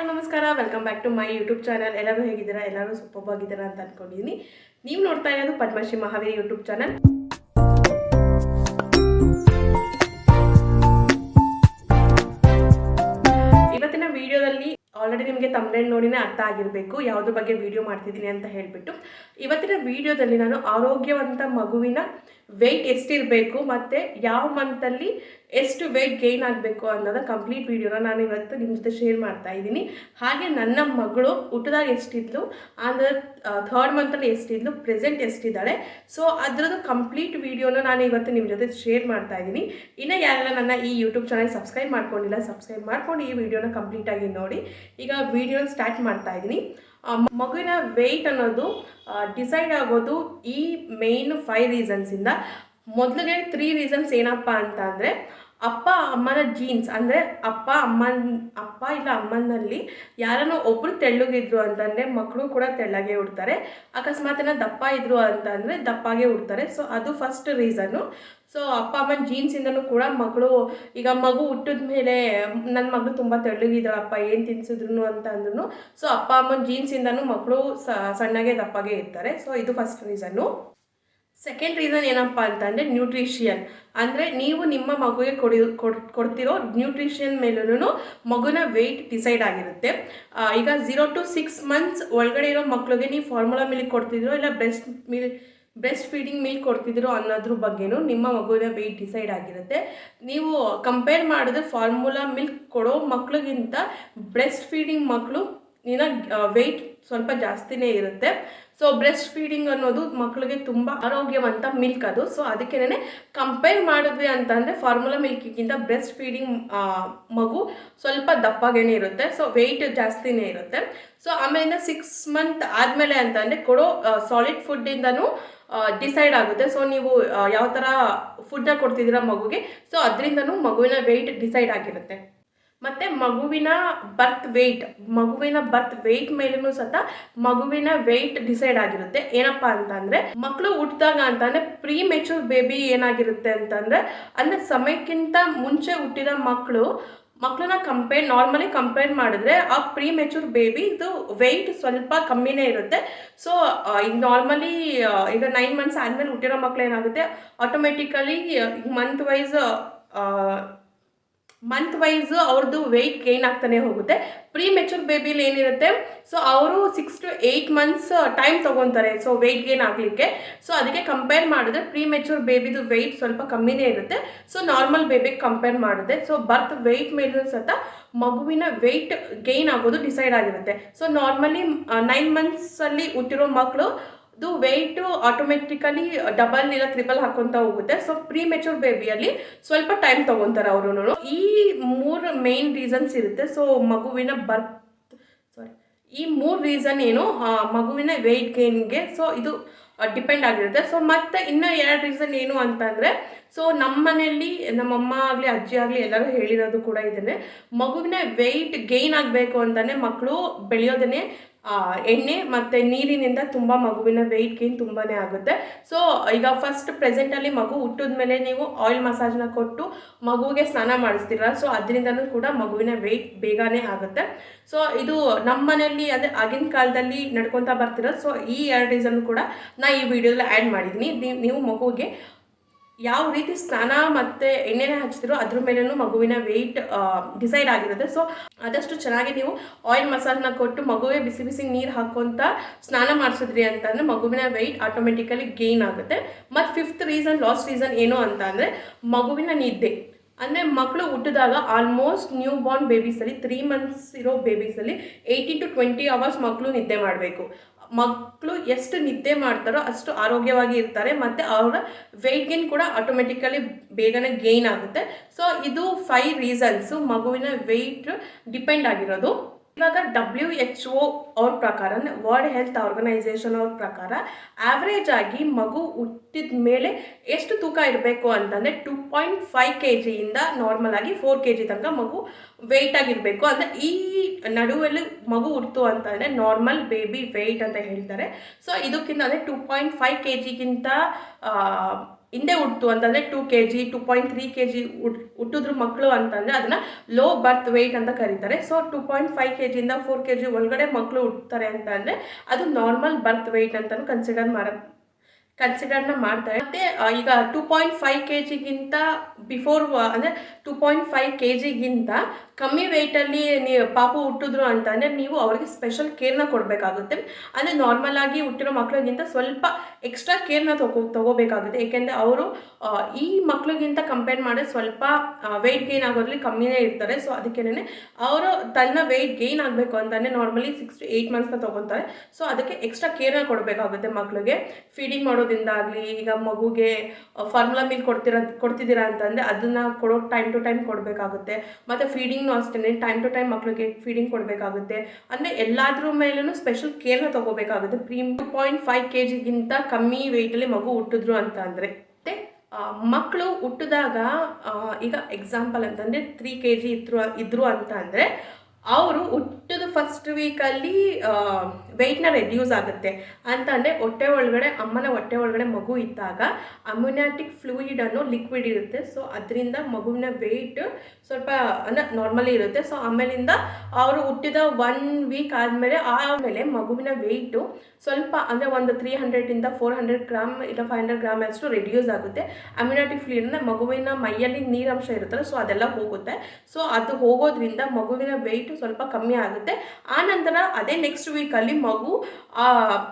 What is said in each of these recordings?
Hello ನಮಸ್ಕಾರ. Welcome back to my YouTube channel ಎಲ್ಲರೂ ಹೇಗಿದ್ದೀರಾ? ಎಲ್ಲರೂ ಸೂಪರ್ ಆಗಿದ್ದೀರಾ ಅಂತ ಅನ್ಕೊಂಡಿದ್ದೀನಿ ನೀವು ನೋಡ್ತಾ ಇರೋದು ಪದ್ಮಶ್ರೀ ಮಹಾವೀರ್ ಯೂಟ್ಯೂಬ್ ಚಾನಲ್ ಇವತ್ತಿನ ವಿಡಿಯೋದಲ್ಲಿ ಆಲ್ರೆಡಿ ನಿಮಗೆ ತಮಿಳ್ ನೋಡಿನೇ ಅರ್ಥ ಆಗಿರಬೇಕು. ಯಾವುದ್ರ ಬಗ್ಗೆ ವಿಡಿಯೋ ಮಾಡ್ತಿದ್ದೀನಿ ಅಂತ ಹೇಳಿಬಿಟ್ಟು. ಇವತ್ತಿನ ವಿಡಿಯೋದಲ್ಲಿ ನಾನು ಆರೋಗ್ಯವಂತ ಮಗುವಿನ ವೆಯ್ಟ್ ಎಷ್ಟಿರಬೇಕು ಮತ್ತು ಯಾವ ಮಂತಲ್ಲಿ ಎಷ್ಟು ವೆಯ್ಟ್ ಗೇನ್ ಆಗಬೇಕು ಅನ್ನೋದ ಕಂಪ್ಲೀಟ್ ವಿಡಿಯೋನ ನಾನು ಇವತ್ತು ನಿಮ್ಮ ಜೊತೆ ಶೇರ್ ಮಾಡ್ತಾ ಇದ್ದೀನಿ. ಹಾಗೆ ನನ್ನ ಮಗಳು ಹುಟ್ಟಿದಾಗ ಎಷ್ಟಿದ್ಲು, ಅಂದರೆ ಥರ್ಡ್ ಮಂತಲ್ಲಿ ಎಷ್ಟಿದ್ಲು ಪ್ರೆಸೆಂಟ್ ಎಷ್ಟಿದ್ದಾಳೆ. ಸೊ ಅದರದ್ದು ಕಂಪ್ಲೀಟ್ ವಿಡಿಯೋನ ನಾನು ಇವತ್ತು ನಿಮ್ಮ ಜೊತೆ ಶೇರ್ ಮಾಡ್ತಾ ಇದ್ದೀನಿ. ಇನ್ನು ಯಾರೆಲ್ಲ ನನ್ನ ಈ ಯೂಟ್ಯೂಬ್ ಚಾನಲ್ ಸಬ್ಸ್ಕ್ರೈಬ್ ಮಾಡ್ಕೊಂಡಿಲ್ಲ ಸಬ್ಸ್ಕ್ರೈಬ್ ಮಾಡ್ಕೊಂಡು ಈ ವಿಡಿಯೋನ ಕಂಪ್ಲೀಟಾಗಿ ನೋಡಿ. ಈಗ ವಿಡಿಯೋನ ಸ್ಟಾರ್ಟ್ ಮಾಡ್ತಾ ಇದ್ದೀನಿ. ಮಗುವಿನ ವೆಯ್ಟ್ ಅನ್ನೋದು ಡಿಸೈಡ್ ಆಗೋದು ಈ ಮೇಯ್ನ್ ಫೈವ್ ರೀಸನ್ಸಿಂದ ಮೊದಲಿಗೆ ತ್ರೀ ರೀಸನ್ಸ್ ಏನಪ್ಪ ಅಂತ ಅಂದರೆ, ಅಪ್ಪ ಅಮ್ಮನ ಜೀನ್ಸ್ ಅಂದರೆ ಅಪ್ಪ ಅಮ್ಮನ, ಅಪ್ಪ ಇಲ್ಲ ಅಮ್ಮನಲ್ಲಿ ಯಾರನ್ನೋ ಒಬ್ಬರು ತೆಳ್ಳಗಿದ್ರು ಅಂತಂದರೆ ಮಕ್ಕಳು ಕೂಡ ತೆಳ್ಳಗೆ ಉಡ್ತಾರೆ. ಅಕಸ್ಮಾತ್ ಏನೋ ದಪ್ಪ ಇದ್ರು ಅಂತಂದರೆ ದಪ್ಪಾಗೆ ಉಡ್ತಾರೆ. ಸೊ ಅದು ಫಸ್ಟ್ ರೀಸನ್ನು ಸೊ ಅಪ್ಪ ಅಮ್ಮನ ಜೀನ್ಸಿಂದನೂ ಕೂಡ ಮಕ್ಕಳು ಈಗ ಮಗು ಹುಟ್ಟಿದ ಮೇಲೆ ನನ್ನ ಮಗಳು ತುಂಬ ತೆಳ್ಳಗಿದ್ದಾಳಪ್ಪ, ಏನು ತಿನ್ಸಿದ್ರು ಅಂತ ಅಂದ್ರೂ ಸೊ ಅಪ್ಪ ಅಮ್ಮನ ಜೀನ್ಸಿಂದನೂ ಮಕ್ಕಳು ಸಣ್ಣಗೆ ದಪ್ಪಗೆ ಇರ್ತಾರೆ. ಸೊ ಇದು ಫಸ್ಟ್ ರೀಸನ್ನು ಸೆಕೆಂಡ್ ರೀಸನ್ ಏನಪ್ಪ ಅಂತಂದರೆ ನ್ಯೂಟ್ರಿಷಿಯನ್ ಅಂದರೆ ನೀವು ನಿಮ್ಮ ಮಗುವಿಗೆ ಕೊಡಿ, ಕೊಡ್- ಕೊಡ್ತಿರೋ ನ್ಯೂಟ್ರಿಷನ್ ಮೇಲೂ ಮಗುನ ವೆಯ್ಟ್ ಡಿಸೈಡ್ ಆಗಿರುತ್ತೆ. ಈಗ ಝೀರೋ ಟು ಸಿಕ್ಸ್ ಮಂತ್ಸ್ ಒಳಗಡೆ ಇರೋ ಮಕ್ಳಿಗೆ ನೀವು ಫಾರ್ಮುಲಾ ಮಿಲ್ಕ್ ಕೊಡ್ತಿದ್ರೋ, ಇಲ್ಲ breast milk breast feeding milk ಕೊಡ್ತಿದ್ರು ಅನ್ನೋದ್ರ ಬಗ್ಗೆನೂ ನಿಮ್ಮ ಮಗುವಿನ ವೆಯ್ಟ್ ಡಿಸೈಡ್ ಆಗಿರುತ್ತೆ. ನೀವು ಕಂಪೇರ್ ಮಾಡಿದ್ರೆ ಫಾರ್ಮುಲಾ ಮಿಲ್ಕ್ ಕೊಡೋ ಮಕ್ಳಿಗಿಂತ ಬ್ರೆಸ್ಟ್ ಫೀಡಿಂಗ್ ಮಕ್ಕಳು ಇನ್ನ ವೆಯ್ಟ್ ಸ್ವಲ್ಪ ಜಾಸ್ತಿನೇ ಇರುತ್ತೆ. ಸೊ ಬ್ರೆಸ್ಟ್ ಫೀಡಿಂಗ್ ಅನ್ನೋದು ಮಕ್ಕಳಿಗೆ ತುಂಬ ಆರೋಗ್ಯವಂತ ಮಿಲ್ಕ್ ಅದು. ಸೊ ಅದಕ್ಕೇನೆ ಕಂಪೇರ್ ಮಾಡಿದ್ವಿ ಅಂತಂದರೆ ಫಾರ್ಮುಲಾ ಮಿಲ್ಕಿಗಿಂತ ಬ್ರೆಸ್ಟ್ ಫೀಡಿಂಗ್ ಮಗು ಸ್ವಲ್ಪ ದಪ್ಪಗೇನೆ ಇರುತ್ತೆ. ಸೊ ವೆಯ್ಟ್ ಜಾಸ್ತಿನೇ ಇರುತ್ತೆ. ಸೊ ಆಮೇಲಿಂದ ಸಿಕ್ಸ್ ಮಂತ್ ಆದಮೇಲೆ ಅಂತಂದರೆ ಕೊಡೋ ಸಾಲಿಡ್ ಫುಡ್ಡಿಂದನೂ ಡಿಸೈಡ್ ಆಗುತ್ತೆ. ಸೊ ನೀವು ಯಾವ ಥರ ಫುಡ್ನ ಕೊಡ್ತಿದ್ದೀರಾ ಮಗುಗೆ ಸೊ ಅದರಿಂದನೂ ಮಗುವಿನ ವೆಯ್ಟ್ ಡಿಸೈಡ್ ಆಗಿರುತ್ತೆ. ಮತ್ತು ಮಗುವಿನ ಬರ್ತ್ ವೆಯ್ಟ್ ಮಗುವಿನ ಬರ್ತ್ ವೆಯ್ಟ್ ಮೇಲೂ ಸಹ ಮಗುವಿನ ವೆಯ್ಟ್ ಡಿಸೈಡ್ ಆಗಿರುತ್ತೆ. ಏನಪ್ಪ ಅಂತಂದರೆ ಮಕ್ಕಳು ಹುಟ್ಟಿದಾಗ ಅಂತಂದರೆ ಪ್ರೀ ಮೆಚೂರ್ ಬೇಬಿ ಏನಾಗಿರುತ್ತೆ ಅಂತಂದರೆ, ಅಂದರೆ ಸಮಯಕ್ಕಿಂತ ಮುಂಚೆ ಹುಟ್ಟಿದ ಮಕ್ಕಳು ಮಕ್ಕಳನ್ನ ಕಂಪೇರ್ ನಾರ್ಮಲಿ ಕಂಪೇರ್ ಮಾಡಿದ್ರೆ ಆ ಪ್ರೀ ಮೆಚೂರ್ ಬೇಬಿ ಇದು ವೆಯ್ಟ್ ಸ್ವಲ್ಪ ಕಮ್ಮಿನೇ ಇರುತ್ತೆ. ಸೊ ಈಗ ನಾರ್ಮಲಿ ಈಗ ನೈನ್ ಮಂತ್ಸ್ ಆದಮೇಲೆ ಹುಟ್ಟಿರೋ ಮಕ್ಳು ಏನಾಗುತ್ತೆ? Automatically month wise month wise ಅವ್ರದ್ದು ವೆಯ್ಟ್ ಗೈನ್ ಆಗ್ತಾನೆ ಹೋಗುತ್ತೆ. ಪ್ರೀ ಮೆಚೂರ್ ಬೇಬಿಲಿ ಏನಿರುತ್ತೆ? ಸೊ ಅವರು six to eight months time ತೊಗೊತಾರೆ. So weight gain ಆಗಲಿಕ್ಕೆ. ಸೊ ಅದಕ್ಕೆ ಕಂಪೇರ್ ಮಾಡಿದ್ರೆ ಪ್ರೀ ಮೆಚೂರ್ ಬೇಬಿದು ವೆಯ್ಟ್ ಸ್ವಲ್ಪ ಕಮ್ಮಿನೇ ಇರುತ್ತೆ. ಸೊ ನಾರ್ಮಲ್ ಬೇಬಿಗೆ ಕಂಪೇರ್ ಮಾಡಿದ್ರೆ ಸೊ ಬರ್ತ್ ವೆಯ್ಟ್ ಮೇಲೂ ಸತ ಮಗುವಿನ ವೆಯ್ಟ್ ಗೈನ್ ಆಗೋದು ಡಿಸೈಡ್ ಆಗಿರುತ್ತೆ. ಸೊ ನಾರ್ಮಲಿ ನೈನ್ ಮಂತ್ಸಲ್ಲಿ ಹುಟ್ಟಿರೋ ಮಕ್ಕಳು ಇದು ವೆಯ್ಟು ಆಟೋಮೆಟಿಕಲಿ ಡಬಲ್ ಇಲ್ಲ ತ್ರಿಬಲ್ ಹಾಕೊಂತ ಹೋಗುತ್ತೆ. ಸೊ ಪ್ರೀ ಮೆಚೂರ್ ಬೇಬಿಯಲ್ಲಿ ಸ್ವಲ್ಪ ಟೈಮ್ ತಗೊಂತಾರೆ ಅವರು ಈ ಮೂರು ಮೇನ್ ರೀಸನ್ಸ್ ಇರುತ್ತೆ. ಸೊ ಮಗುವಿನ ಬರ್ತ್ ಸಾರಿ ಈ ಮೂರು ರೀಸನ್ ಏನು? ಮಗುವಿನ ವೆಯ್ಟ್ ಗೇನ್ಗೆ ಸೊ ಇದು ಡಿಪೆಂಡ್ ಆಗಿರುತ್ತೆ. ಸೊ ಮತ್ತೆ ಇನ್ನು ಎರಡು ರೀಸನ್ ಏನು ಅಂತಂದರೆ ಸೊ ನಮ್ಮ ಮನೆಯಲ್ಲಿ ನಮ್ಮಮ್ಮ ಆಗಲಿ, ಅಜ್ಜಿ ಆಗಲಿ ಎಲ್ಲರೂ ಹೇಳಿರೋದು ಕೂಡ ಇದನ್ನೇ ಮಗುವಿನ ವೆಯ್ಟ್ ಗೇನ್ ಆಗಬೇಕು ಅಂತಲೇ ಮಕ್ಕಳು ಬೆಳೆಯೋದನ್ನೇ ಎಣ್ಣೆ ಮತ್ತು ನೀರಿನಿಂದ ತುಂಬ ಮಗುವಿನ ವೆಯ್ಟ್ ಗೇನ್ ತುಂಬಾ ಆಗುತ್ತೆ. ಸೊ ಈಗ ಫಸ್ಟ್ ಪ್ರೆಸೆಂಟಲ್ಲಿ ಮಗು ಹುಟ್ಟಿದ ಮೇಲೆ ನೀವು ಆಯಿಲ್ ಮಸಾಜ್ನ ಕೊಟ್ಟು ಮಗುವಿಗೆ ಸ್ನಾನ ಮಾಡಿಸ್ತೀರ? ಸೊ ಅದರಿಂದನೂ ಕೂಡ ಮಗುವಿನ ವೆಯ್ಟ್ ಬೇಗನೆ ಆಗುತ್ತೆ. ಸೊ ಇದು ನಮ್ಮ ಮನೆಯಲ್ಲಿ ಅಂದರೆ ಆಗಿನ ಕಾಲದಲ್ಲಿ ನಡ್ಕೊತಾ ಬರ್ತಿರೋದು. ಸೊ ಈ ಎರಡು ರೀಸನ್ ಕೂಡ ನಾ ಈ ವಿಡಿಯೋದಲ್ಲಿ ಆ್ಯಡ್ ಮಾಡಿದ್ದೀನಿ. ನೀವು- ಮಗುವಿಗೆ ಯಾವ ರೀತಿ ಸ್ನಾನ ಮತ್ತು ಎಣ್ಣೆನ ಹಚ್ತಿರೋ ಅದ್ರ ಮೇಲೂ ಮಗುವಿನ ವೆಯ್ಟ್ ಡಿಸೈಡ್ ಆಗಿರುತ್ತೆ. ಸೊ ಆದಷ್ಟು ಚೆನ್ನಾಗಿ ನೀವು ಆಯಿಲ್ ಮಸಾಲನ್ನ ಕೊಟ್ಟು ಮಗುವೆ ಬಿಸಿ ಬಿಸಿ ನೀರು ಹಾಕೊಂತ ಸ್ನಾನ ಮಾಡಿಸಿದ್ರಿ ಅಂತಂದರೆ ಮಗುವಿನ ವೆಯ್ಟ್ ಆಟೋಮೆಟಿಕಲಿ ಗೇನ್ ಆಗುತ್ತೆ. ಮತ್ತು ಫಿಫ್ತ್ ರೀಸನ್ ಲಾಸ್ಟ್ ರೀಸನ್ ಏನು ಅಂತ ಅಂದರೆ ಮಗುವಿನ ನಿದ್ದೆ. ಅಂದರೆ ಮಕ್ಕಳು ಹುಟ್ಟಿದಾಗ ಆಲ್ಮೋಸ್ಟ್ ನ್ಯೂ ಬಾರ್ನ್ ಬೇಬೀಸಲ್ಲಿ ತ್ರೀ ಮಂತ್ಸ್ ಇರೋ ಬೇಬೀಸಲ್ಲಿ ಏಯ್ಟೀನ್ ಟು ಟ್ವೆಂಟಿ ಅವರ್ಸ್ ಮಕ್ಕಳು ನಿದ್ದೆ ಮಾಡಬೇಕು. ಮಕ್ಕಳು ಎಷ್ಟು ನಿದ್ದೆ ಮಾಡ್ತಾರೋ ಅಷ್ಟು ಆರೋಗ್ಯವಾಗಿ ಇರ್ತಾರೆ, ಮತ್ತು ಅವರ ವೆಯ್ಟ್ ಗೇನ್ ಕೂಡ ಆಟೋಮೆಟಿಕಲಿ ಬೇಗನೆ ಗೇನ್ ಆಗುತ್ತೆ. ಸೊ ಇದು ಫೈವ್ ರೀಸನ್ಸು ಮಗುವಿನ ವೆಯ್ಟ್ ಡಿಪೆಂಡ್ ಆಗಿರೋದು. ಇವಾಗ ಡಬ್ಲ್ಯೂ ಎಚ್ ಒ ಅವ್ರ ಪ್ರಕಾರ ವರ್ಲ್ಡ್ ಹೆಲ್ತ್ ಆರ್ಗನೈಸೇಷನ್ ಅವ್ರ ಪ್ರಕಾರ ಆವ್ರೇಜ್ ಆಗಿ ಮಗು ಹುಟ್ಟಿದ ಮೇಲೆ ಎಷ್ಟು ತೂಕ ಇರಬೇಕು ಅಂತಂದರೆ ಟೂ ಪಾಯಿಂಟ್ ಫೈವ್ ಕೆ ಜಿಯಿಂದ ನಾರ್ಮಲ್ ಆಗಿ ಫೋರ್ ಕೆ ಜಿ ತನಕ ಮಗು ವೆಯ್ಟ್ ಆಗಿರಬೇಕು. ಅಂದರೆ ಈ ನಡುವಲ್ಲಿ ಮಗು ಹುಟ್ಟಿತು ಅಂತಂದರೆ ನಾರ್ಮಲ್ ಬೇಬಿ ವೆಯ್ಟ್ ಅಂತ ಹೇಳ್ತಾರೆ. ಸೊ ಇದಕ್ಕಿಂತ ಅಂದರೆ ಟೂ ಪಾಯಿಂಟ್ ಫೈವ್ ಕೆ ಜಿಗಿಂತ ಹಿಂದೆ ಹುಟ್ಟು ಅಂತಂದರೆ two K G two point three K G ಹುಟ್ಟಿದ್ರು ಮಕ್ಕಳು ಅಂತಂದರೆ ಅದನ್ನು ಲೋ ಬರ್ತ್ ವೆಯ್ಟ್ ಅಂತ ಕರೀತಾರೆ. So two point five K ಜಿಯಿಂದ four K G ಒಳಗಡೆ ಮಕ್ಕಳು ಹುಟ್ಟುತ್ತಾರೆ ಅಂತ ಅಂದರೆ ಅದು ನಾರ್ಮಲ್ ಬರ್ತ್ ವೆಯ್ಟ್ ಅಂತಲೂ ಕನ್ಸಿಡರ್ ಮಾಡ ಕನ್ಸಿಡರ್ನ ಮಾಡ್ತಾರೆ. ಮತ್ತು ಈಗ ಟೂ ಪಾಯಿಂಟ್ ಫೈವ್ ಕೆ ಜಿಗಿಂತ ಬಿಫೋರ್ ಅಂದರೆ ಟೂ ಪಾಯಿಂಟ್ ಫೈವ್ ಕೆ ಜಿಗಿಂತ ಕಮ್ಮಿ ವೆಯ್ಟಲ್ಲಿ ನೀವು ಪಾಪು ಹುಟ್ಟಿದ್ರು ಅಂತಂದರೆ ನೀವು ಅವರಿಗೆ ಸ್ಪೆಷಲ್ ಕೇರ್ನ ಕೊಡಬೇಕಾಗುತ್ತೆ. ಅಂದರೆ ನಾರ್ಮಲ್ ಆಗಿ ಹುಟ್ಟಿರೋ ಮಕ್ಕಳಿಗಿಂತ ಸ್ವಲ್ಪ ಎಕ್ಸ್ಟ್ರಾ ಕೇರ್ನ ತಗೋ ತಗೋಬೇಕಾಗುತ್ತೆ. ಏಕೆಂದರೆ ಅವರು ಈ ಮಕ್ಕಳಿಗಿಂತ ಕಂಪೇರ್ ಮಾಡಿ ಸ್ವಲ್ಪ ವೆಯ್ಟ್ ಗೇನ್ ಆಗೋದ್ರಲ್ಲಿ ಕಮ್ಮಿನೇ ಇರ್ತಾರೆ. ಸೊ ಅದಕ್ಕೇನೆ ಅವರು ತನ್ನ ವೆಯ್ಟ್ ಗೇನ್ ಆಗಬೇಕು ಅಂತಲೇ ನಾರ್ಮಲಿ ಸಿಕ್ಸ್ ಟು ಏಯ್ಟ್ ಮಂತ್ಸ್ನ ತೊಗೊತಾರೆ. ಸೊ ಅದಕ್ಕೆ ಎಕ್ಸ್ಟ್ರಾ ಕೇರ್ನ ಕೊಡಬೇಕಾಗುತ್ತೆ ಮಕ್ಕಳಿಗೆ ಫೀಡಿಂಗ್ ಮಾಡೋದ್ರಿಂದ ಆಗಲಿ, ಈಗ ಮಗುಗೆ ಫಾರ್ಮುಲಾ ಮಿಲ್ ಕೊಡ್ತಿರ, ಕೊಡ್ತಿದ್ದೀರಾ ಅಂತಂದರೆ ಅದನ್ನು ಕೊಡೋ ಟೈಮ್ ಟು ಟೈಮ್ ಕೊಡಬೇಕಾಗುತ್ತೆ. ಮತ್ತು ಫೀಡಿಂಗ್ನೂ ಅಷ್ಟೇ ಟೈಮ್ ಟು ಟೈಮ್ ಮಕ್ಕಳಿಗೆ ಫೀಡಿಂಗ್ ಕೊಡಬೇಕಾಗುತ್ತೆ. ಅಂದರೆ ಎಲ್ಲಾದ್ರ ಮೇಲೂ ಸ್ಪೆಷಲ್ ಕೇರ್ನ ತೊಗೋಬೇಕಾಗುತ್ತೆ. ಪ್ರೀಮ್ ಟು ಪಾಯಿಂಟ್ ಫೈವ್ ಕೆ ಜಿಗಿಂತ ಕಮ್ಮಿ ವೆಯ್ಟಲ್ಲಿ ಮಗು ಹುಟ್ಟಿದ್ರು ಅಂತ ಅಂದರೆ, ಮತ್ತು ಮಕ್ಕಳು ಹುಟ್ಟಿದಾಗ ಈಗ ಎಕ್ಸಾಂಪಲ್ ಅಂತಂದರೆ ತ್ರೀ ಕೆ ಜಿ ಇದ್ರು ಇದ್ದರು ಅಂತ ಅಂದರೆ, ಅವರು ಹುಟ್ಟಿದ ಫಸ್ಟ್ ವೀಕಲ್ಲಿ ವೆಯ್ಟ್ನ ರೆಡ್ಯೂಸ್ ಆಗುತ್ತೆ. ಅಂತಂದರೆ ಹೊಟ್ಟೆ ಒಳಗಡೆ, ಅಮ್ಮನ ಹೊಟ್ಟೆ ಒಳಗಡೆ ಮಗು ಇದ್ದಾಗ ಅಮ್ಯುನಾಟಿಕ್ ಫ್ಲೂಯಿಡ್ ಅನ್ನೋ ಲಿಕ್ವಿಡ್ ಇರುತ್ತೆ. ಸೊ ಅದರಿಂದ ಮಗುವಿನ ವೆಯ್ಟ್ ಸ್ವಲ್ಪ, ಅಂದರೆ ನಾರ್ಮಲಿ ಇರುತ್ತೆ. ಸೊ ಆಮೇಲಿಂದ ಅವರು ಹುಟ್ಟಿದ ಒನ್ ವೀಕ್ ಆದಮೇಲೆ, ಆಮೇಲೆ ಮಗುವಿನ ವೆಯ್ಟು ಸ್ವಲ್ಪ ಅಂದರೆ ಒಂದು ತ್ರೀ ಹಂಡ್ರೆಡಿಂದ ಫೋರ್ ಹಂಡ್ರೆಡ್ ಗ್ರಾಮ್ ಇಲ್ಲ ಫೈವ್ ಹಂಡ್ರೆಡ್ ಗ್ರಾಮ್ ಅಷ್ಟು ರೆಡ್ಯೂಸ್ ಆಗುತ್ತೆ. ಅಮ್ಯುನಾಟಿಕ್ ಫ್ಲೂಯಿಡ್ ಅಂದರೆ ಮಗುವಿನ ಮೈಯಲ್ಲಿ ನೀರಂಶ ಇರುತ್ತಲ್ಲ ಸೊ ಅದೆಲ್ಲ ಹೋಗುತ್ತೆ. ಸೊ ಅದು ಹೋಗೋದ್ರಿಂದ ಮಗುವಿನ ವೆಯ್ಟು ಸ್ವಲ್ಪ ಕಮ್ಮಿ ಆಗುತ್ತೆ. ಆ ನಂತರ ಅದೇ ನೆಕ್ಸ್ಟ್ ವೀಕಲ್ಲಿ ಮಗು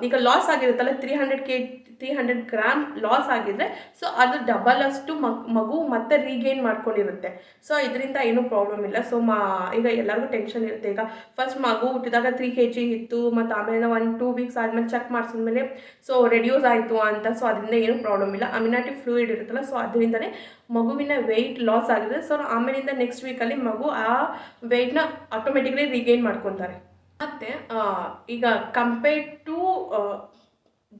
ಈಗ ಲಾಸ್ ಆಗಿರುತ್ತಲ್ಲ ತ್ರೀ ಹಂಡ್ರೆಡ್ ಕೆ ತ್ರೀ ಹಂಡ್ರೆಡ್ ಗ್ರಾಮ್ ಲಾಸ್ ಆಗಿದ್ರೆ ಸೊ ಅದು ಡಬಲ್ ಅಷ್ಟು ಮಗ್ ಮತ್ತೆ ರೀಗೇನ್ ಮಾಡ್ಕೊಂಡಿರುತ್ತೆ. ಸೊ ಇದರಿಂದ ಏನೂ ಪ್ರಾಬ್ಲಮ್ ಇಲ್ಲ. ಸೊ ಮಾ, ಈಗ ಎಲ್ಲರಿಗೂ ಟೆನ್ಷನ್ ಇರುತ್ತೆ. ಈಗ ಫಸ್ಟ್ ಮಗು ಹುಟ್ಟಿದಾಗ ತ್ರೀ ಕೆ ಜಿ ಇತ್ತು, ಮತ್ತು ಆಮೇಲೆ ಒನ್ ಟೂ ವೀಕ್ಸ್ ಆದಮೇಲೆ ಚೆಕ್ ಮಾಡಿಸಿದ್ಮೇಲೆ ಸೊ ರೆಡ್ಯೂಸ್ ಆಯಿತು ಅಂತ ಸೊ ಅದರಿಂದ ಏನೂ ಪ್ರಾಬ್ಲಮ್ ಇಲ್ಲ. ಅಮ್ಯುನಾಟಿಕ್ ಫ್ಲೂಯಿಡ್ ಇರುತ್ತಲ್ಲ ಸೊ ಅದರಿಂದನೇ ಮಗುವಿನ ವೆಯ್ಟ್ ಲಾಸ್ ಆಗಿದೆ. ಸೊ ಆಮೇಲಿಂದ ನೆಕ್ಸ್ಟ್ ವೀಕಲ್ಲಿ ಮಗು ಆ ವೆಯ್ಟ್ನ ಆಟೋಮೆಟಿಕ್ಲಿ ರೀಗೇನ್ ಮಾಡ್ಕೊತಾರೆ. ಮತ್ತು ಈಗ ಕಂಪೇರ್ ಟು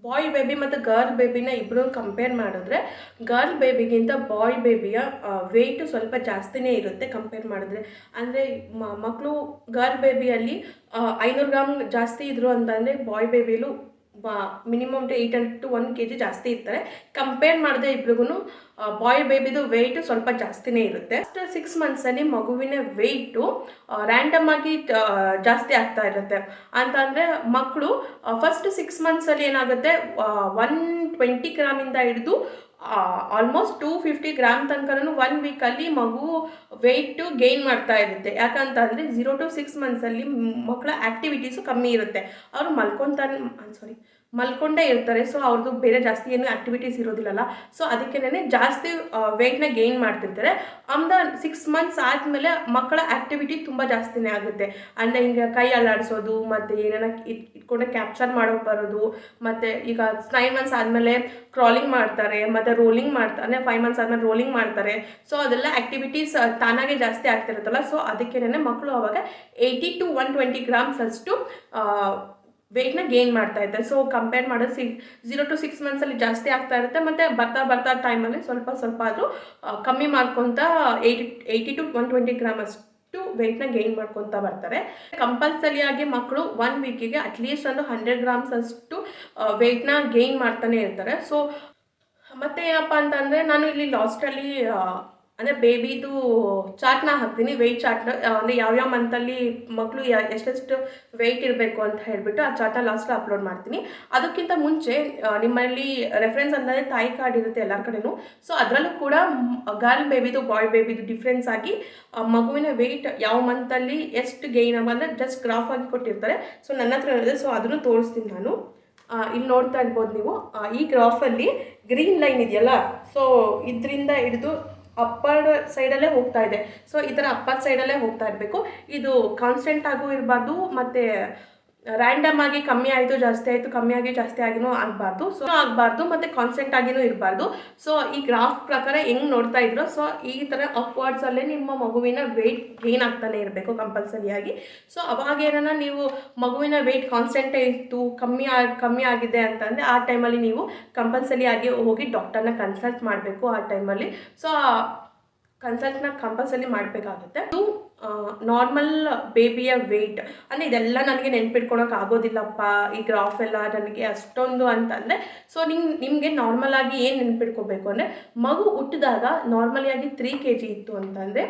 ಬಾಯ್ ಬೇಬಿ ಮತ್ತು ಗರ್ಲ್ ಬೇಬಿನ ಇಬ್ಬರು ಕಂಪೇರ್ ಮಾಡಿದ್ರೆ ಗರ್ಲ್ ಬೇಬಿಗಿಂತ ಬಾಯ್ ಬೇಬಿಯ ವೆಯ್ಟು ಸ್ವಲ್ಪ ಜಾಸ್ತಿನೇ ಇರುತ್ತೆ ಕಂಪೇರ್ ಮಾಡಿದ್ರೆ. ಅಂದರೆ ಮಕ್ಕಳು ಗರ್ಲ್ ಬೇಬಿಯಲ್ಲಿ ಐನೂರು ಗ್ರಾಮ್ ಜಾಸ್ತಿ ಇದ್ರು ಅಂತಂದರೆ boy ಬೇಬಿಲೂ minimum to eight hundred to one K G ಜಾಸ್ತಿ ಇರ್ತಾರೆ. ಕಂಪೇರ್ ಮಾಡಿದ್ರೆ ಇಬ್ರಿಗೂ ಬಾಯ್ ಬೇಬಿದು ವೆಯ್ಟು ಸ್ವಲ್ಪ ಜಾಸ್ತಿನೇ ಇರುತ್ತೆ. ಫಸ್ಟ್ ಸಿಕ್ಸ್ ಮಂತ್ಸಲ್ಲಿ ಮಗುವಿನ ವೆಯ್ಟು ರ್ಯಾಂಡಮ್ ಆಗಿ ಜಾಸ್ತಿ ಆಗ್ತಾ ಇರುತ್ತೆ. ಅಂತಂದರೆ ಮಕ್ಕಳು ಫಸ್ಟ್ ಸಿಕ್ಸ್ ಮಂತ್ಸಲ್ಲಿ ಏನಾಗುತ್ತೆ ಒನ್ ಟ್ವೆಂಟಿ ಗ್ರಾಮಿಂದ ಹಿಡಿದು ಆಲ್ಮೋಸ್ಟ್ ಟೂ ಫಿಫ್ಟಿ ಗ್ರಾಮ್ ತನಕನೂ ಒನ್ ವೀಕಲ್ಲಿ ಮಗು ವೆಯ್ಟು ಗೇನ್ ಮಾಡ್ತಾ ಇರುತ್ತೆ. ಯಾಕಂತಂದರೆ ಝೀರೋ ಟು ಸಿಕ್ಸ್ ಮಂತ್ಸಲ್ಲಿ ಮಕ್ಕಳ ಆ್ಯಕ್ಟಿವಿಟೀಸು ಕಮ್ಮಿ ಇರುತ್ತೆ. ಅವರು ಮಲ್ಕೊತಾನೆ ಸಾರಿ ಮಲ್ಕೊಂಡೇ ಇರ್ತಾರೆ. ಸೊ ಅವ್ರದ್ದು ಬೇರೆ ಜಾಸ್ತಿ ಏನು ಆ್ಯಕ್ಟಿವಿಟೀಸ್ ಇರೋದಿಲ್ಲಲ್ಲ. ಸೊ ಅದಕ್ಕೇನೆ ಜಾಸ್ತಿ ವೆಯ್ಟ್ನ ಗೇನ್ ಮಾಡ್ತಿರ್ತಾರೆ. ಅಮ್ದ ಸಿಕ್ಸ್ ಮಂತ್ಸ್ ಆದಮೇಲೆ ಮಕ್ಕಳ ಆ್ಯಕ್ಟಿವಿಟಿ ತುಂಬ ಜಾಸ್ತಿನೇ ಆಗುತ್ತೆ. ಅಂದರೆ ಹಿಂಗೆ ಕೈ ಅಲ್ಲಾಡಿಸೋದು, ಮತ್ತು ಏನೇನ ಇಟ್ ಇಟ್ಕೊಂಡು ಕ್ಯಾಪ್ಚರ್ ಮಾಡೋಕೆ ಬರೋದು, ಮತ್ತು ಈಗ ನೈನ್ ಮಂತ್ಸ್ ಆದಮೇಲೆ ಕ್ರಾಲಿಂಗ್ ಮಾಡ್ತಾರೆ, ಮತ್ತು ರೋಲಿಂಗ್ ಮಾಡ್ತಾರೆ ಫೈವ್ ಮಂತ್ಸ್ ಆದಮೇಲೆ ರೋಲಿಂಗ್ ಮಾಡ್ತಾರೆ. ಸೊ ಅದೆಲ್ಲ ಆ್ಯಕ್ಟಿವಿಟೀಸ್ ತಾನಾಗೆ ಜಾಸ್ತಿ ಆಗ್ತಿರುತ್ತಲ್ಲ. ಸೊ ಅದಕ್ಕೇನೆ ಮಕ್ಕಳು ಅವಾಗ eighty to one twenty grams ಅಷ್ಟು ವೆಯ್ಟ್ನ ಗೇನ್ ಮಾಡ್ತಾ ಇದ್ದಾರೆ ಸೊ ಕಂಪೇರ್ ಮಾಡೋದು ಸಿಕ್ ಝೀರೋ ಟು ಸಿಕ್ಸ್ ಮಂತ್ಸಲ್ಲಿ ಜಾಸ್ತಿ ಆಗ್ತಾ ಇರುತ್ತೆ. ಮತ್ತು ಬರ್ತಾ ಬರ್ತಾ ಟೈಮಲ್ಲಿ ಸ್ವಲ್ಪ ಸ್ವಲ್ಪ ಆದರೂ ಕಮ್ಮಿ ಮಾಡ್ಕೊತ eighty eighty to one twenty gram ಅಷ್ಟು ವೆಯ್ಟ್ನ ಗೇನ್ ಮಾಡ್ಕೊತಾ ಬರ್ತಾರೆ. ಕಂಪಲ್ಸರಿಯಾಗಿ ಮಕ್ಕಳು ಒನ್ ವೀಕಿಗೆ ಅಟ್ಲೀಸ್ಟ್ ಒಂದು ಹಂಡ್ರೆಡ್ ಗ್ರಾಮ್ಸ್ ಅಷ್ಟು ವೆಯ್ಟ್ನ ಗೇನ್ ಮಾಡ್ತಾನೆ ಇರ್ತಾರೆ. ಸೊ ಮತ್ತೆ ಏನಪ್ಪ ಅಂತಂದರೆ ನಾನು ಇಲ್ಲಿ ಲಾಸ್ಟಲ್ಲಿ ಅಂದರೆ ಬೇಬಿದು ಚಾರ್ಟ್ನ ಹಾಕ್ತೀನಿ ವೆಯ್ಟ್ ಚಾರ್ಟ್ನ ಅಂದರೆ ಯಾವ್ಯಾವ ಮಂತಲ್ಲಿ ಮಕ್ಕಳು ಎಷ್ಟೆಷ್ಟು ವೆಯ್ಟ್ ಇರಬೇಕು ಅಂತ ಹೇಳಿಬಿಟ್ಟು ಆ ಚಾರ್ಟ ಲಾಸ್ಟ್ ಅಪ್ಲೋಡ್ ಮಾಡ್ತೀನಿ. ಅದಕ್ಕಿಂತ ಮುಂಚೆ ನಿಮ್ಮಲ್ಲಿ ರೆಫರೆನ್ಸ್ ಅಂದರೆ ತಾಯಿ ಕಾರ್ಡ್ ಇರುತ್ತೆ ಎಲ್ಲರ ಕಡೆನೂ. ಸೊ ಅದರಲ್ಲೂ ಕೂಡ ಗರ್ಲ್ ಬೇಬಿದು ಬಾಯ್ ಬೇಬಿದು ಡಿಫ್ರೆನ್ಸ್ ಆಗಿ ಮಗುವಿನ ವೆಯ್ಟ್ ಯಾವ ಮಂತಲ್ಲಿ ಎಷ್ಟು ಗೈನ್ ಅಂದರೆ ಜಸ್ಟ್ ಗ್ರಾಫ್ ಆಗಿ ಕೊಟ್ಟಿರ್ತಾರೆ. ಸೊ ನನ್ನ ಹತ್ರ ಇದೆ ಸೊ ಅದನ್ನು ತೋರಿಸ್ತೀನಿ ನಾನು. ಇಲ್ಲಿ ನೋಡ್ತಾ ಇರ್ಬೋದು ನೀವು. ಈ ಗ್ರಾಫಲ್ಲಿ ಗ್ರೀನ್ ಲೈನ್ ಇದೆಯಲ್ಲ ಸೊ ಇದರಿಂದ ಹಿಡಿದು ಅಪ್ಪರ್ ಸೈಡಲ್ಲೇ ಹೋಗ್ತಾ ಇದೆ. ಸೊ ಈ ಥರ ಅಪ್ಪರ್ ಸೈಡಲ್ಲೇ ಹೋಗ್ತಾ ಇರಬೇಕು. ಇದು ಕಾನ್ಸ್ಟೆಂಟ್ ಆಗೂ ಇರಬಾರ್ದು, ಮತ್ತು ರ್ಯಾಂಡಮ್ ಆಗಿ ಕಮ್ಮಿ ಆಯಿತು, ಜಾಸ್ತಿ ಆಯಿತು, ಕಮ್ಮಿ ಆಗಿ ಜಾಸ್ತಿ ಆಗಿನೂ ಆಗಬಾರ್ದು. ಸೊ ಆಗಬಾರ್ದು ಮತ್ತು ಕಾನ್ಸ್ಟೆಂಟ್ ಆಗಿನೂ ಇರಬಾರ್ದು. ಸೊ ಈ ಗ್ರಾಫ್ ಪ್ರಕಾರ ಹೆಂಗೆ ನೋಡ್ತಾ ಇದ್ರು ಸೊ ಈ ಥರ ಅಪ್ವರ್ಡ್ಸಲ್ಲೇ ನಿಮ್ಮ ಮಗುವಿನ ವೆಯ್ಟ್ ಗೇನ್ ಆಗ್ತಾನೆ ಇರಬೇಕು ಕಂಪಲ್ಸರಿಯಾಗಿ ಸೊ ಅವಾಗ ಏನಾರ ನೀವು ಮಗುವಿನ ವೆಯ್ಟ್ ಕಾನ್ಸ್ಟೆಂಟೇ ಇತ್ತು, ಕಮ್ಮಿ ಕಮ್ಮಿ ಆಗಿದೆ ಅಂತಂದರೆ ಆ ಟೈಮಲ್ಲಿ ನೀವು ಕಂಪಲ್ಸರಿಯಾಗಿ ಹೋಗಿ ಡಾಕ್ಟರ್ನ ಕನ್ಸಲ್ಟ್ ಮಾಡಬೇಕು ಆ ಟೈಮಲ್ಲಿ ಸೊ ಕನ್ಸಲ್ಟ್ನ ಕಂಪಲ್ಸರಿ ಮಾಡಬೇಕಾಗುತ್ತೆ. ಇದು ನಾರ್ಮಲ್ ಬೇಬಿಯ ವೆಯ್ಟ್ ಅಂದರೆ ಇದೆಲ್ಲ ನನಗೆ ನೆನ್ಪಿಟ್ಕೊಳಕ್ಕೆ ಆಗೋದಿಲ್ಲಪ್ಪ, ಈ ಗ್ರಾಫ್ ಎಲ್ಲ ನನಗೆ ಅಷ್ಟೊಂದು ಅಂತಂದರೆ ಸೊ ನಿಂಗೆ, ನಿಮಗೆ ನಾರ್ಮಲ್ ಆಗಿ ಏನು ನೆನ್ಪಿಟ್ಕೋಬೇಕು ಅಂದರೆ, ಮಗು ಹುಟ್ಟಿದಾಗ ನಾರ್ಮಲಿಯಾಗಿ ತ್ರೀ ಕೆ ಜಿ ಇತ್ತು ಅಂತಂದರೆ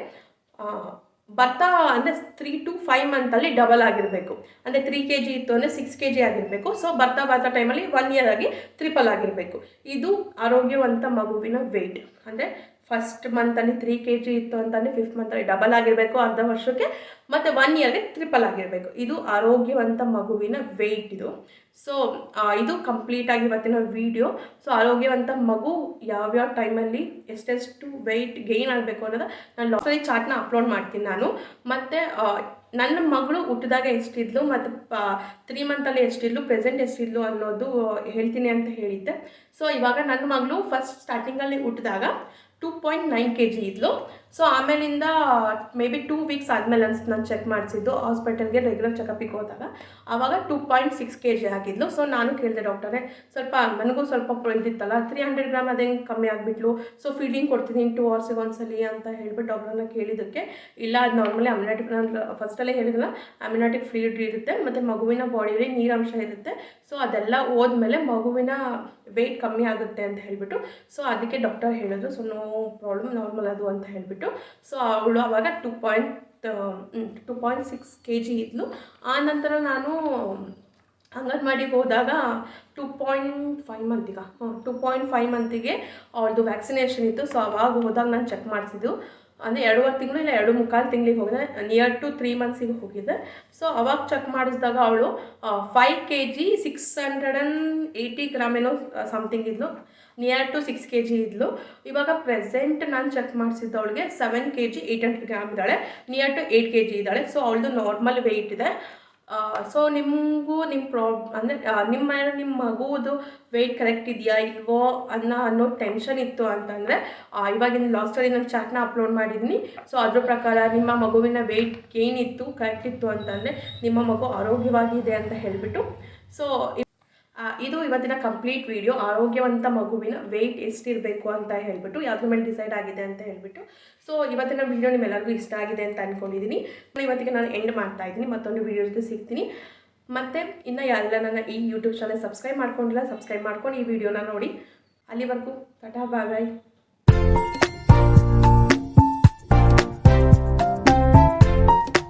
ಬರ್ತಾ ಅಂದರೆ ತ್ರೀ ಟು ಫೈವ್ ಮಂತಲ್ಲಿ ಡಬಲ್ ಆಗಿರಬೇಕು. ಅಂದರೆ ತ್ರೀ ಕೆ ಜಿ ಇತ್ತು ಅಂದರೆ ಸಿಕ್ಸ್ ಕೆ ಜಿ ಆಗಿರಬೇಕು. ಸೊ ಬರ್ತಾ ಬರ್ತಾ ಟೈಮಲ್ಲಿ ಒನ್ ಇಯರ್ ಆಗಿ ತ್ರಿಪಲ್ ಆಗಿರಬೇಕು. ಇದು ಆರೋಗ್ಯವಂತ ಮಗುವಿನ ವೆಯ್ಟ್ ಅಂದರೆ ಫಸ್ಟ್ ಮಂತಲ್ಲಿ ತ್ರೀ ಕೆ ಜಿ ಇತ್ತು ಅಂತಲೇ ಫಿಫ್ತ್ ಮಂತಲ್ಲಿ ಡಬಲ್ ಆಗಿರಬೇಕು ಅರ್ಧ ವರ್ಷಕ್ಕೆ, ಮತ್ತು ಒನ್ ಇಯರ್ಗೆ ಟ್ರಿಪಲ್ ಆಗಿರಬೇಕು. ಇದು ಆರೋಗ್ಯವಂತ ಮಗುವಿನ ವೆಯ್ಟ್ ಇದು. ಸೊ ಇದು ಕಂಪ್ಲೀಟಾಗಿ ಇವತ್ತಿನ ವಿಡಿಯೋ ಸೊ ಆರೋಗ್ಯವಂತ ಮಗು ಯಾವ್ಯಾವ ಟೈಮಲ್ಲಿ ಎಷ್ಟೆಷ್ಟು ವೆಯ್ಟ್ ಗೇನ್ ಆಗಬೇಕು ಅನ್ನೋದು ನಾನು ಲಾಸ್ಟಲ್ಲಿ ಚಾರ್ಟ್ನ ಅಪ್ಲೋಡ್ ಮಾಡ್ತೀನಿ ನಾನು. ಮತ್ತು ನನ್ನ ಮಗಳು ಹುಟ್ಟಿದಾಗ ಎಷ್ಟಿದ್ಲು ಮತ್ತು ತ್ರೀ ಮಂತಲ್ಲಿ ಎಷ್ಟಿದ್ಲು ಪ್ರೆಸೆಂಟ್ ಎಷ್ಟಿದ್ಲು ಅನ್ನೋದು ಹೇಳ್ತೀನಿ ಅಂತ ಹೇಳಿದ್ದೆ. ಸೊ ಇವಾಗ ನನ್ನ ಮಗಳು ಫಸ್ಟ್ ಸ್ಟಾರ್ಟಿಂಗಲ್ಲಿ ಹುಟ್ಟಿದಾಗ two point nine K G ಇದ್ಲು ಸೊ ಆಮೇಲಿಂದ ಮೇ ಬಿ ಟೂ ವೀಕ್ಸ್ ಆದಮೇಲೆ ಅನ್ಸುತ್ತೆ ನಾನು ಚೆಕ್ ಮಾಡಿಸಿದ್ದು ಹಾಸ್ಪಿಟಲ್ಗೆ ರೆಗ್ಯುಲರ್ ಚೆಕಪಿಗೆ ಹೋದಾಗ ಆವಾಗ two point six K G ಹಾಕಿದ್ಲು. So ನಾನು ಕೇಳಿದೆ ಡಾಕ್ಟರೇ, ಸ್ವಲ್ಪ ನನಗೂ ಸ್ವಲ್ಪ ಇದ್ದಿತ್ತಲ್ಲ ತ್ರೀ ಹಂಡ್ರೆಡ್ ಗ್ರಾಮ್ ಅದೇ ಕಮ್ಮಿ ಆಗಿಬಿಟ್ಲು? ಸೊ ಫೀಡಿಂಗ್ ಕೊಡ್ತೀನಿ ಟೂ ಅವರ್ಸಿಗೆ ಒಂದ್ಸಲಿ ಅಂತ ಹೇಳ್ಬಿಟ್ಟು ಡಾಕ್ಟರ್ನ ಕೇಳಿದ್ದಕ್ಕೆ, ಇಲ್ಲ, ಅದು ನಾರ್ಮಲಿ ಅಮ್ಯುನಾಟಿಕ್ ನಾನು ಫಸ್ಟಲ್ಲೇ ಹೇಳಿದ್ನಲ್ಲ ಅಮ್ಯುನಾಟಿಕ್ ಫ್ಲೂಯಿಡ್ ಇರುತ್ತೆ, ಮತ್ತು ಮಗುವಿನ ಬಾಡಿಯಲ್ಲಿ ನೀರಂಶ ಇರುತ್ತೆ. ಸೊ ಅದೆಲ್ಲ ಹೋದ್ಮೇಲೆ ಮಗುವಿನ ವೆಯ್ಟ್ ಕಮ್ಮಿ ಆಗುತ್ತೆ ಅಂತ ಹೇಳಿಬಿಟ್ಟು ಸೊ ಅದಕ್ಕೆ ಡಾಕ್ಟರ್ ಹೇಳಿದ್ರು ಸೊ ನೋ ಪ್ರಾಬ್ಲಮ್ ನಾರ್ಮಲ್ ಅದು ಅಂತ ಹೇಳಿಬಿಟ್ಟು. ಸೊ ಅವಳು ಅವಾಗ two point two point six K G ಇದ್ಲು. ಆ ನಂತರ ನಾನು ಅಂಗನವಾಡಿಗೆ ಹೋದಾಗ ಟೂ ಪಾಯಿಂಟ್ ಫೈವ್ ಮಂತಿಗ ಟೂ ಪಾಯಿಂಟ್ ಫೈವ್ ಮಂತಿಗೆ ಅವ್ರದ್ದು ವ್ಯಾಕ್ಸಿನೇಷನ್ ಇತ್ತು. ಸೊ ಅವಾಗ ಹೋದಾಗ ನಾನು ಚೆಕ್ ಮಾಡಿಸಿದ್ದು. ಅಂದರೆ ಎರಡೂವರೆ ತಿಂಗಳು ಇಲ್ಲ, ಎರಡು ಮುಕ್ಕಾಲು ತಿಂಗಳಿಗೆ ಹೋಗಿದೆ. ನಿಯರ್ ಟು ತ್ರೀ ಮಂತ್ಸಿಗೆ ಹೋಗಿದ್ದೆ ಸೊ ಅವಾಗ ಚೆಕ್ ಮಾಡಿಸಿದಾಗ ಅವಳು five K G six hundred and eighty gram ಏನೋ ಸಮಥಿಂಗ್ ಇದ್ಲು. Near to six K G ಇದ್ಲು. ಇವಾಗ ಪ್ರೆಸೆಂಟ್ ನಾನು ಚೆಕ್ ಮಾಡಿಸಿದ್ದು ಅವಳಿಗೆ seven K G eight hundred gram ಇದ್ದಾಳೆ. Near to eight K G ಇದ್ದಾಳೆ. ಸೊ ಅವಳದು ನಾರ್ಮಲ್ ವೆಯ್ಟ್ ಇದೆ. ಸೊ ನಿಮಗೂ ನಿಮ್ಮ ಪ್ರಾಬ್ ಅಂದರೆ ನಿಮ್ಮ ನಿಮ್ಮ ಮಗುವುದು ವೆಯ್ಟ್ ಕರೆಕ್ಟ್ ಇದೆಯಾ, ಇಲ್ವೋ ಅನ್ನೋ ಅನ್ನೋ ಟೆನ್ಷನ್ ಇತ್ತು ಅಂತಂದರೆ ಇವಾಗಿನ ಲಾಸ್ಟಲ್ಲಿ ನಾನು ಚಾಟ್ನ ಅಪ್ಲೋಡ್ ಮಾಡಿದ್ದೀನಿ ಸೊ ಅದ್ರ ಪ್ರಕಾರ ನಿಮ್ಮ ಮಗುವಿನ ವೆಯ್ಟ್ ಏನಿತ್ತು ಕರೆಕ್ಟ್ ಇತ್ತು ಅಂತಂದರೆ, ನಿಮ್ಮ ಮಗು ಆರೋಗ್ಯವಾಗಿದೆ ಅಂತ ಹೇಳಿಬಿಟ್ಟು. ಸೊ ಇದು ಇವತ್ತಿನ ಕಂಪ್ಲೀಟ್ ವಿಡಿಯೋ ಆರೋಗ್ಯವಂತ ಮಗುವಿನ ವೆಯ್ಟ್ ಎಷ್ಟಿರಬೇಕು ಅಂತ ಹೇಳ್ಬಿಟ್ಟು, ಯಾವ್ದ್ರ ಮೇಲೆ ಡಿಸೈಡ್ ಆಗಿದೆ ಅಂತ ಹೇಳ್ಬಿಟ್ಟು. ಸೊ ಇವತ್ತಿನ ವಿಡಿಯೋ ನಿಮ್ಮೆಲ್ಲರಿಗೂ ಇಷ್ಟ ಆಗಿದೆ ಅಂತ ಅಂದ್ಕೊಂಡಿದ್ದೀನಿ ಇವತ್ತಿಗೆ ನಾನು ಎಂಡ್ ಮಾಡ್ತಾ ಇದ್ದೀನಿ. ಮತ್ತೊಂದು ವಿಡಿಯೋ ಸಿಗ್ತೀನಿ. ಮತ್ತು, ಇನ್ನು ಯಾರೆಲ್ಲ, ನನ್ನ ಈ ಯೂಟ್ಯೂಬ್ ಚಾನಲ್ ಸಬ್ಸ್ಕ್ರೈಬ್ ಮಾಡ್ಕೊಂಡಿಲ್ಲ ಸಬ್ಸ್ಕ್ರೈಬ್ ಮಾಡ್ಕೊಂಡು ಈ ವಿಡಿಯೋನ ನೋಡಿ. ಅಲ್ಲಿವರೆಗೂ, ಟಾಟಾ ಬಾಯ್